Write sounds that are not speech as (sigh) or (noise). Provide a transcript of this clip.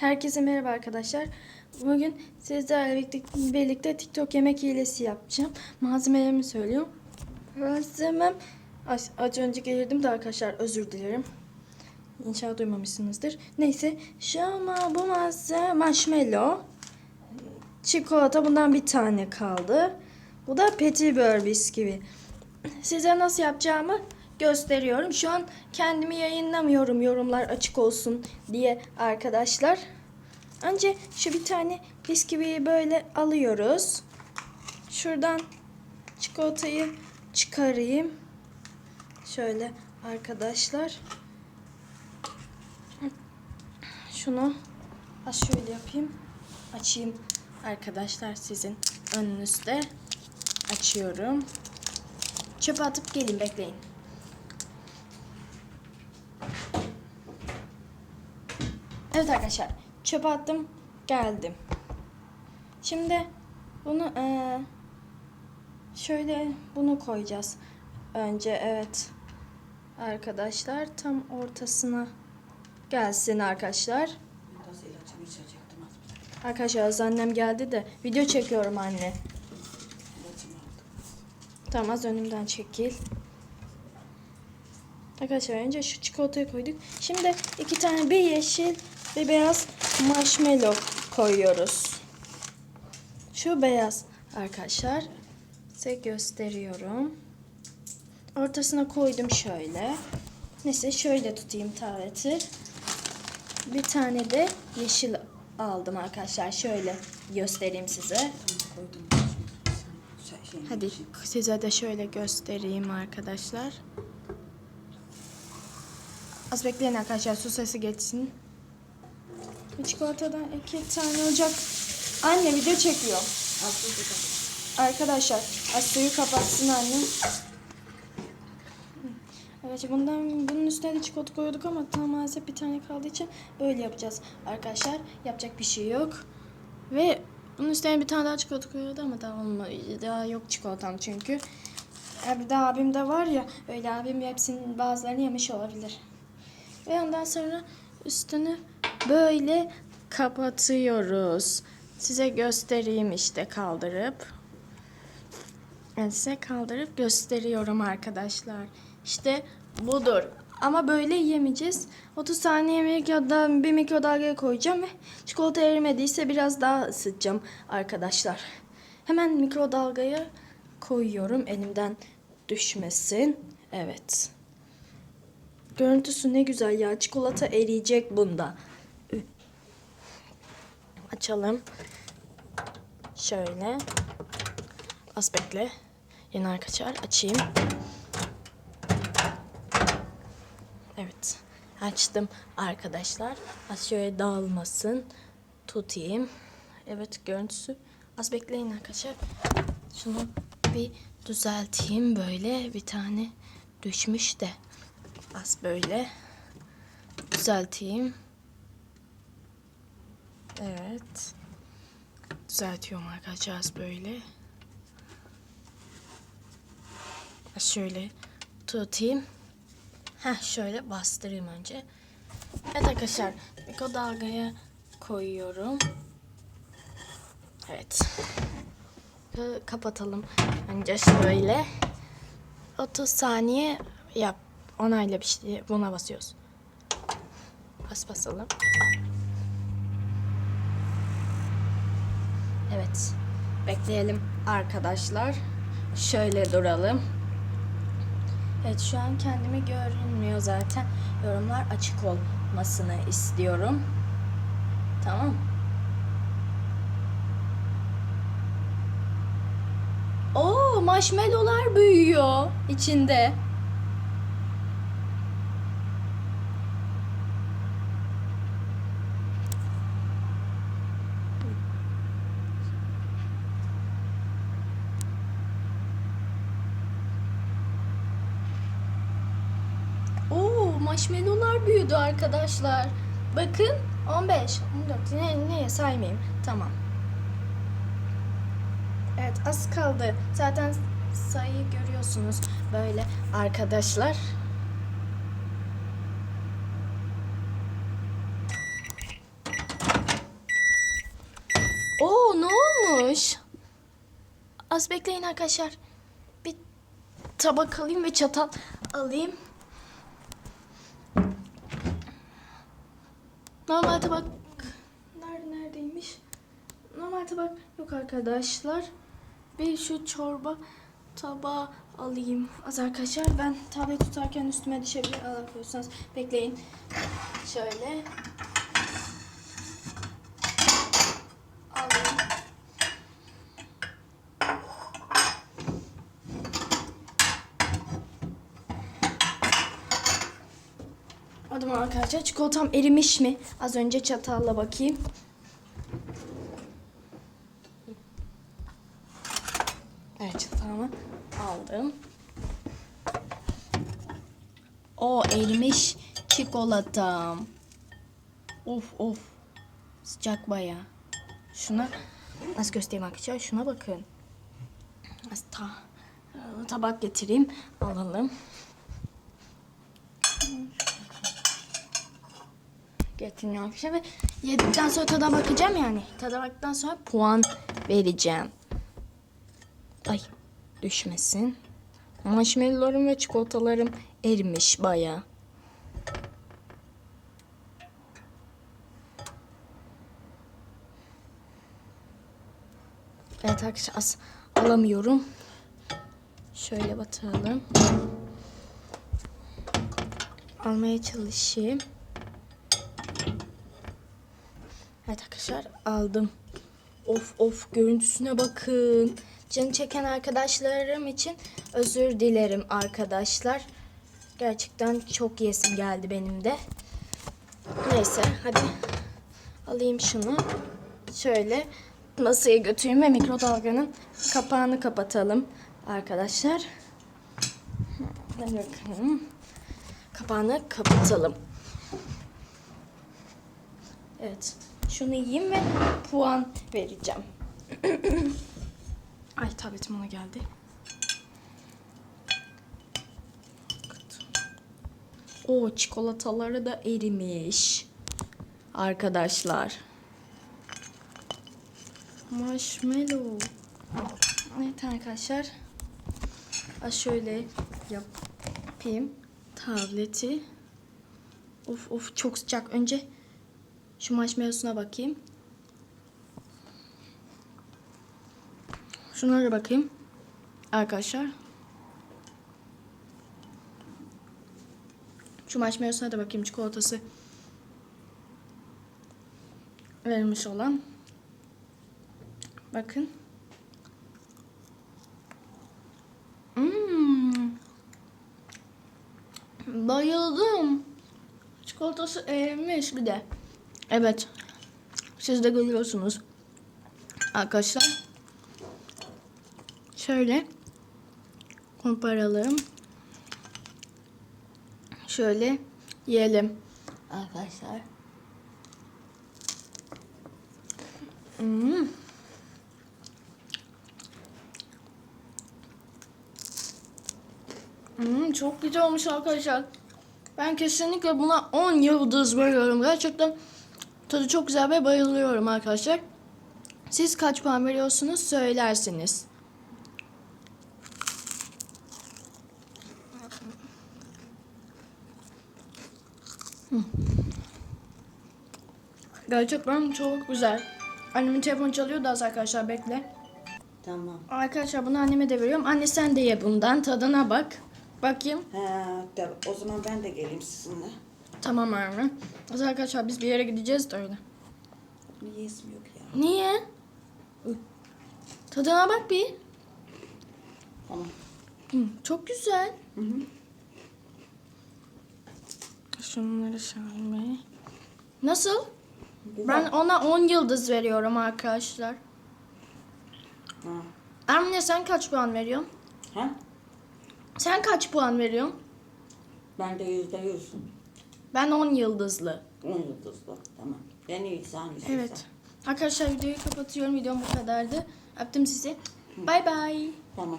Herkese merhaba arkadaşlar. Bugün sizlerle birlikte, TikTok yemek hilesi yapacağım. Malzemelerimi söylüyorum. Malzemem az, önce gelirdim de arkadaşlar özür dilerim. İnşallah duymamışsınızdır. Neyse şu ama bu malzeme marshmallow. Çikolata bundan bir tane kaldı. Bu da petibör bisküvi. Size nasıl yapacağımı gösteriyorum. Şu an kendimi yayınlamıyorum yorumlar açık olsun diye arkadaşlar. Önce şu bir tane bisküviyi böyle alıyoruz. Şuradan çikolatayı çıkarayım. Şöyle arkadaşlar. Şunu az şöyle yapayım. Açayım arkadaşlar sizin önünüzde. Açıyorum. Çöpe atıp gelin bekleyin. Evet arkadaşlar çöpe attım geldim. Şimdi bunu eee, şöyle bunu koyacağız. Önce evet arkadaşlar tam ortasına gelsin arkadaşlar. Arkadaşlar az annem geldi de video çekiyorum anne. Tamam az önümden çekil. Arkadaşlar önce şu çikolatayı koyduk. Şimdi iki tane bir yeşil bir beyaz marshmallow koyuyoruz. Şu beyaz arkadaşlar. Size gösteriyorum. Ortasına koydum şöyle. Neyse şöyle tutayım taveti. Bir tane de yeşil aldım arkadaşlar. Şöyle göstereyim size. Hadi size de şöyle göstereyim arkadaşlar. Az bekleyin arkadaşlar su sesi geçsin. Çikolatadan iki tane olacak. Anne video çekiyor. Arkadaşlar suyu kapatsın anne. Evet bundan bunun üstüne de çikolata koyuyorduk ama tam maalesef bir tane kaldığı için böyle yapacağız arkadaşlar. Yapacak bir şey yok. Ve bunun üstüne bir tane daha çikolata koyuyordu ama daha olmadı. Daha yok çikolatam çünkü. Bir de abim de var ya öyle abim hepsinin bazılarını yemiş olabilir. Ve ondan sonra üstünü böyle kapatıyoruz. Size göstereyim işte kaldırıp. Ben size kaldırıp gösteriyorum arkadaşlar. İşte budur. Ama böyle yemeyeceğiz. 30 saniye mikroda, bir mikrodalgaya koyacağım ve çikolata erimediyse biraz daha ısıtacağım arkadaşlar. Hemen mikrodalgaya koyuyorum elimden düşmesin. Evet. Görüntüsü ne güzel ya. Çikolata eriyecek bunda. Açalım. Şöyle. Az bekle. Yeni arkadaşlar açayım. Evet. Açtım arkadaşlar. Az şöyle dağılmasın. Tutayım. Evet görüntüsü. Az bekleyin arkadaşlar. Şunu bir düzelteyim böyle. Bir tane düşmüş de. Az böyle. Düzelteyim. Evet. Düzeltiyorum arkadaşlar böyle. Şöyle tutayım. Heh şöyle bastırayım önce. Evet arkadaşlar mikrodalgaya koyuyorum. Evet. Ka- Kapatalım önce şöyle. 30 saniye yap. Onayla bir şey. Buna basıyoruz. Bas basalım. Evet. Bekleyelim arkadaşlar. Şöyle duralım. Evet şu an kendimi görünmüyor zaten. Yorumlar açık olmasını istiyorum. Tamam. Oo marshmallowlar büyüyor içinde. Oo marshmallowlar büyüdü arkadaşlar. Bakın 15, 14 ne, neye saymayayım. Tamam. Evet az kaldı. Zaten sayıyı görüyorsunuz böyle arkadaşlar. Oo ne olmuş? Az bekleyin arkadaşlar. Bir tabak alayım ve çatal alayım. Normal tabak nerede neredeymiş? Normal tabak yok arkadaşlar. Bir şu çorba tabağı alayım. Az arkadaşlar ben tablet tutarken üstüme düşebilir. Allah korusunuz. Bekleyin. Şöyle. Alayım. Hadi bakalım arkadaşlar çikolatam erimiş mi? Az önce çatalla bakayım. Evet çatalımı aldım. O erimiş çikolatam. Of of. Sıcak baya. Şuna nasıl göstereyim arkadaşlar? Şuna bakın. Ta, tabak getireyim. Alalım. Getireyim arkadaşlar ve yedikten sonra tada bakacağım yani. Tada baktıktan sonra puan vereceğim. Ay düşmesin. Marshmallowlarım ve çikolatalarım erimiş baya. Evet arkadaşlar alamıyorum. Şöyle batıralım. Almaya çalışayım. Evet arkadaşlar aldım. Of of görüntüsüne bakın. Canı çeken arkadaşlarım için özür dilerim arkadaşlar. Gerçekten çok yesim geldi benim de. Neyse hadi alayım şunu. Şöyle masaya götüreyim ve mikrodalganın kapağını kapatalım arkadaşlar. Kapağını kapatalım. Evet. Şunu yiyeyim ve puan vereceğim. (clears throat) Ay tabletim ona geldi. O çikolataları da erimiş. Arkadaşlar. Marshmallow. Evet arkadaşlar. Ha şöyle yapayım. Tableti. Of of çok sıcak. Önce şu marshmallow'suna bakayım. Şunlara bakayım. Arkadaşlar. Şu marshmallow'suna da bakayım. Çikolatası verilmiş olan. Bakın. Hmm. Bayıldım. Çikolatası erimiş bir de. Evet. Siz de görüyorsunuz. Arkadaşlar. Şöyle. Komparalım. Şöyle yiyelim. Arkadaşlar. Hmm. Hmm, çok güzel olmuş arkadaşlar. Ben kesinlikle buna 10 yıldız veriyorum. Gerçekten tadı çok güzel ve bayılıyorum arkadaşlar. Siz kaç puan veriyorsunuz söylersiniz. Gerçekten çok güzel. Annemin telefonu çalıyor da az arkadaşlar bekle. Tamam. Arkadaşlar bunu anneme de veriyorum. Anne sen de ye bundan. Tadına bak. Bakayım. Ha, tabii. O zaman ben de geleyim sizinle. Tamam anne. Az arkadaşlar biz bir yere gideceğiz de öyle. Niye yesim yok ya? Niye? Tadına bak bir. Tamam. Hı, çok güzel. Hı hı. Şunları şöyle. Nasıl? Güzel. Ben ona 10 yıldız veriyorum arkadaşlar. Ha. Anne sen kaç puan veriyorsun? ha? Sen kaç puan veriyorsun? Ben de yüzde yüz. Ben 10 yıldızlı. On yıldızlı. Tamam. Ben iyi, sen iyisin. Evet. Arkadaşlar videoyu kapatıyorum. Videom bu kadardı. Öptüm sizi. Bay bay. Tamam.